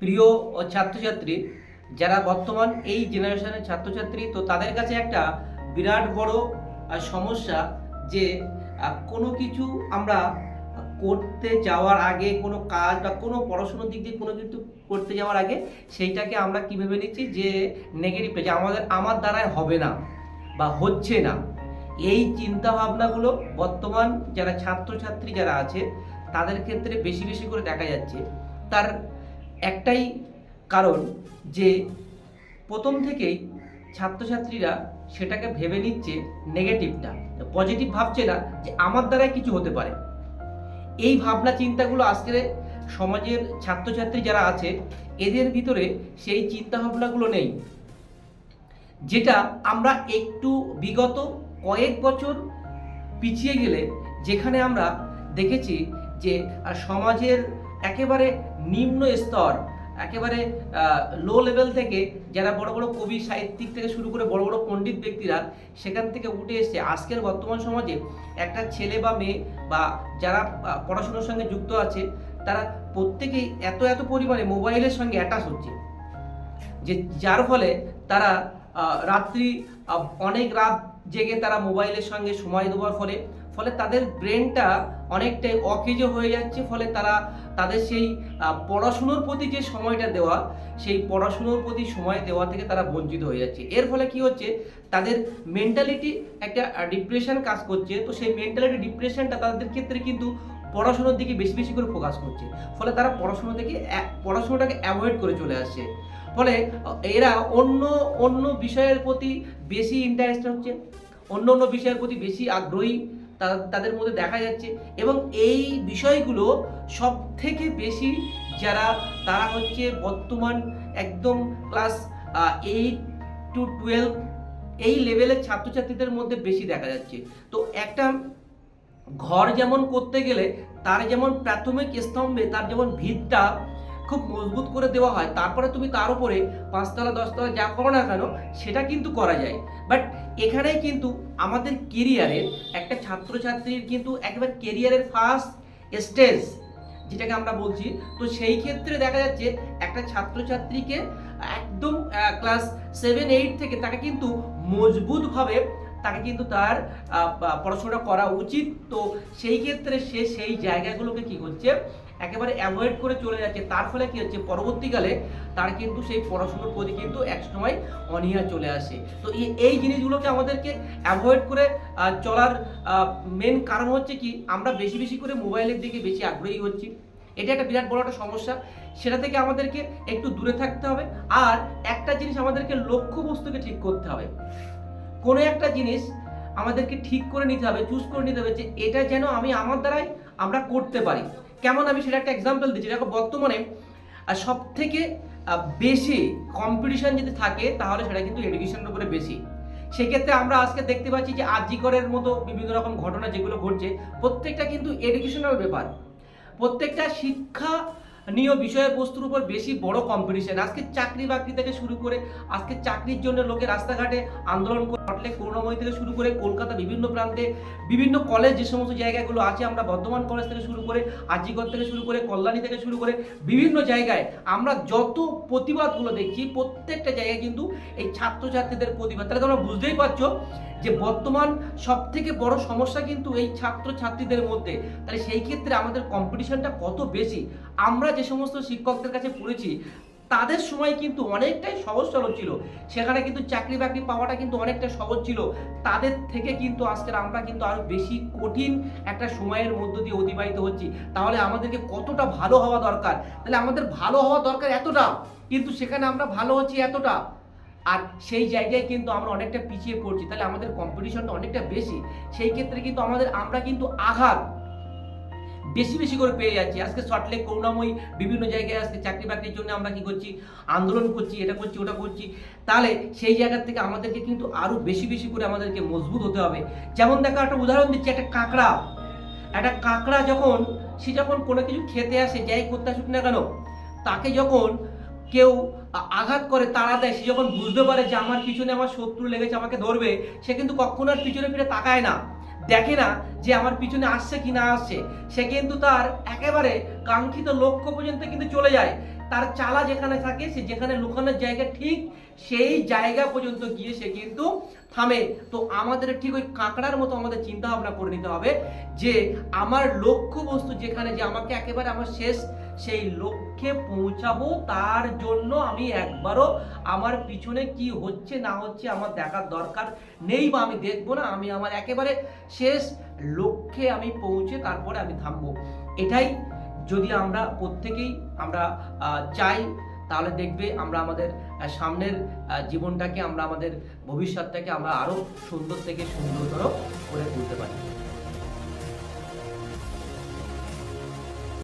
প্রিয় ও ছাত্রছাত্রী, যারা বর্তমান এই জেনারেশনের ছাত্রছাত্রী, তো তাদের কাছে একটা বিরাট বড় সমস্যা যে কোনো কিছু আমরা করতে যাওয়ার আগে, কোনো কাজ বা কোনো পড়াশুনোর দিক দিয়ে কোনো কিছু করতে যাওয়ার আগে, সেইটাকে আমরা কী ভেবে নিচ্ছি যে নেগেটিভ যে আমাদের, আমার দ্বারায় হবে না বা হচ্ছে না। এই চিন্তা ভাবনাগুলো বর্তমান যারা ছাত্রছাত্রী যারা আছে, তাদের ক্ষেত্রে বেশি বেশি করে দেখা যাচ্ছে। তার একটাই কারণ যে প্রথম থেকেই ছাত্রছাত্রীরা সেটাকে ভেবে নিচ্ছে নেগেটিভটা পজিটিভ ভাবছে না যে আমার দ্বারাই কিছু হতে পারে। এই ভাবনা চিন্তাগুলো আজকের সমাজের ছাত্রছাত্রী যারা আছে, এদের ভিতরে সেই চিন্তা ভাবনাগুলো নেই। যেটা আমরা একটু বিগত কয়েক বছর পিছিয়ে গেলে যেখানে আমরা দেখেছি যে সমাজের একেবারে নিম্ন স্তর, একেবারে লো লেভেল থেকে যারা বড় বড় কবি, সাহিত্যিক থেকে শুরু করে বড় বড় পণ্ডিত ব্যক্তিরা সেখান থেকে উঠে এসে আজকের বর্তমান সমাজে একটা ছেলে বা মেয়ে বা যারা পড়াশোনার সঙ্গে যুক্ত আছে, তারা প্রত্যেকেই এত এত পরিমাণে মোবাইলের সঙ্গে অ্যাটাচ হচ্ছে। যে যার ফলে তারা রাত্রি অনেক রাত জেগে তারা মোবাইলের সঙ্গে সময় দেওয়ার ফলে ফলে তাদের ব্রেনটা অনেকটাই অকেজো হয়ে যাচ্ছে, ফলে তারা তাদের সেই পড়াশুনোর প্রতি যে সময়টা দেওয়া, সেই পড়াশুনোর প্রতি সময় দেওয়া থেকে তারা বঞ্চিত হয়ে যাচ্ছে। এর ফলে কি হচ্ছে, তাদের মেন্টালিটি একটা ডিপ্রেশন কাজ করছে, তো সেই মেন্টালিটি ডিপ্রেশনটা তাদের ক্ষেত্রে কিন্তু পড়াশোনার দিকে বেশি বেশি করে ফোকাস করছে। ফলে তারা পড়াশোনা থেকে পড়াশোনাটাকে অ্যাভয়েড করে চলে আসছে। ফলে এরা অন্য অন্য বিষয়ের প্রতি বেশি ইন্টারেস্ট হচ্ছে, অন্য অন্য বিষয়ের প্রতি বেশি আগ্রহী তাদের মধ্যে দেখা যাচ্ছে। এবং এই বিষয়গুলো সব থেকে বেশি যারা, তারা হচ্ছে বর্তমান একদম ক্লাস এইট টু টুয়েলভ এই লেভেলের ছাত্রছাত্রীদের মধ্যে বেশি দেখা যাচ্ছে। তো একটা ঘর যেমন করতে গেলে, তার যেমন প্রাথমিক স্তম্ভে, তার যেমন ভিতটা খুব মজবুত করে দেওয়া হয়। তারপরে তুমি তার উপরে পাঁচতলা, দশতলা যা করো না কেন, সেটা কিন্তু করা যায়। বাট এখানেই কিন্তু আমাদের কেরিয়ারের একটা ছাত্রছাত্রীর কিন্তু একেবারে কেরিয়ারের ফার্স্ট স্টেজ যেটাকে আমরা বলছি। তো সেই ক্ষেত্রে দেখা যাচ্ছে একটা ছাত্রছাত্রীকে একদম ক্লাস সেভেন এইট থেকে তাকে কিন্তু মজবুতভাবে তাকে কিন্তু তার আহ, বা- পড়াশোনা করা উচিত। তো সেই ক্ষেত্রে সে সেই জায়গাগুলোকে কি করছে একেবারে অ্যাভয়েড করে চলে যাচ্ছে। তার ফলে কি হচ্ছে পরবর্তীকালে তার কিন্তু সেই পড়াশোনার প্রতি কিন্তু একসময় অনীহা চলে আসে। তো এই- এই জিনিসগুলোকে আমাদেরকে অ্যাভয়েড করে চলার মেন কারণ হচ্ছে কি আমরা বেশি বেশি করে মোবাইলের দিকে বেশি আগ্রহী হচ্ছি। এটা একটা বিরাট বড় একটা সমস্যা। সেটা থেকে আমাদেরকে একটু দূরে থাকতে হবে। আর একটা জিনিস আমাদেরকে লক্ষ্যবস্তুকে ঠিক করতে হবে। কোনো একটা জিনিস আমাদেরকে ঠিক করে নিতে হবে চুজ করে নিতে হবে যে এটা যেন আমি আমার দ্বারাই আমরা করতে পারি। কেমন আমি সেটা একটা এক্সাম্পল দিচ্ছি। দেখো, বর্তমানে সব থেকে বেশি কম্পিটিশন যদি থাকে, তাহলে সেটা কিন্তু এডুকেশনের উপরে বেশি। সেক্ষেত্রে আমরা আজকে দেখতে পাচ্ছি যে আজিকরের মতো বিভিন্ন রকম ঘটনা যেগুলো ঘটছে, প্রত্যেকটা কিন্তু এডুকেশনাল ব্যাপার। প্রত্যেকটা শিক্ষা নিয়ে বিষয়বস্তুর উপর বেশি বড় কম্পিটিশন আজকে চাকরি বাকরি থেকে শুরু করে, আজকে চাকরির জন্য লোকে রাস্তাঘাটে আন্দোলন করে, হটলে করুণাময়ী থেকে শুরু করে, কলকাতা বিভিন্ন প্রান্তে, বিভিন্ন কলেজ যে সমস্ত জায়গাগুলো আছে আমরা বর্ধমান কলেজ থেকে শুরু করে আজিগড় থেকে শুরু করে, কল্যাণী থেকে শুরু করে, বিভিন্ন জায়গায় আমরা যত প্রতিবাদগুলো দেখছি, প্রত্যেকটা জায়গায় কিন্তু এই ছাত্রছাত্রীদের প্রতিবাদ। তাহলে তোমরা বুঝতেই পারছ যে বর্তমান সব থেকে বড় সমস্যা কিন্তু এই ছাত্র ছাত্রীদের মধ্যে, তাহলে সেই ক্ষেত্রে আমাদের কম্পিটিশনটা কত বেশি? আমরা যে সমস্ত শিক্ষকদের কাছে পড়েছি, তাদের সময় কিন্তু অনেকটাই সহজ সরল ছিল। সেখানে কিন্তু চাকরি বাকরি পাওয়াটা কিন্তু অনেকটা সহজ ছিল। তাদের থেকে কিন্তু আজকের আমরা কিন্তু আরও বেশি কঠিন একটা সময়ের মধ্য দিয়ে অতিবাহিত হচ্ছি। তাহলে আমাদেরকে কতটা ভালো হওয়া দরকার? তাহলে আমাদের ভালো হওয়া দরকার এতটা, কিন্তু সেখানে আমরা ভালো হচ্ছি এতটা। আর সেই জায়গায় কিন্তু আমরা অনেকটা পিছিয়ে পড়ছি। তাহলে আমাদের কম্পিটিশনটা অনেকটা বেশি। সেই ক্ষেত্রে কিন্তু আমাদের, আমরা কিন্তু আঘাত বেশি বেশি করে পেয়ে যাচ্ছি। আজকে সল্টলেক করুণাময়ী বিভিন্ন জায়গায় আজকে চাকরি বাকরির জন্য আমরা কি করছি? আন্দোলন করছি, এটা করছি, ওটা করছি। তাহলে সেই জায়গা থেকে আমাদেরকে কিন্তু আরও বেশি বেশি করে আমাদেরকে মজবুত হতে হবে। যেমন দেখো, একটা উদাহরণ দিচ্ছি, একটা কাঁকড়া। একটা কাঁকড়া যখন, সে যখন কোনো কিছু খেতে আসে, যাই করতে আসুক না কেন, তাকে যখন কেউ আঘাত করে তারা দেয়, সে যখন বুঝতে পারে যে আমার পিছনে আমার শত্রু লেগেছে, আমাকে ধরবে, সে কিন্তু কখনো আর পিছনে ফিরে তাকায় না। দেখে না যে আমার পিছনে আসছে কি না আসছে। সে কিন্তু তার একেবারে কাঙ্ক্ষিত লক্ষ্য পর্যন্ত কিন্তু চলে যায়। তার চালা যেখানে থাকে, সে যেখানে লুকানোর জায়গা, ঠিক সেই জায়গা পর্যন্ত গিয়ে সে কিন্তু থামে। তো আমাদের ঠিক ওই কাঁকড়ার মতো আমাদের চিন্তা ভাবনা করে নিতে হবে যে, আমার লক্ষ্য বস্তু যেখানে যে আমাকে একেবারে আমার শেষ, সেই লক্ষ্যে পৌঁছাবো, তার জন্য আমি একবারও আমার পিছনে কি হচ্ছে, না হচ্ছে আমার দেখার দরকার নেই বা আমি দেখব না। আমি আমার একেবারে শেষ লক্ষ্যে আমি পৌঁছে তারপরে আমি থামবো। এটাই যদি আমরা প্রত্যেকেই আমরা চাই, তাহলে দেখবে আমরা আমাদের সামনের জীবনটাকে আমরা আমাদের ভবিষ্যৎটাকে আমরা আরও সুন্দর থেকে সুন্দরতর করে তুলতে পারি।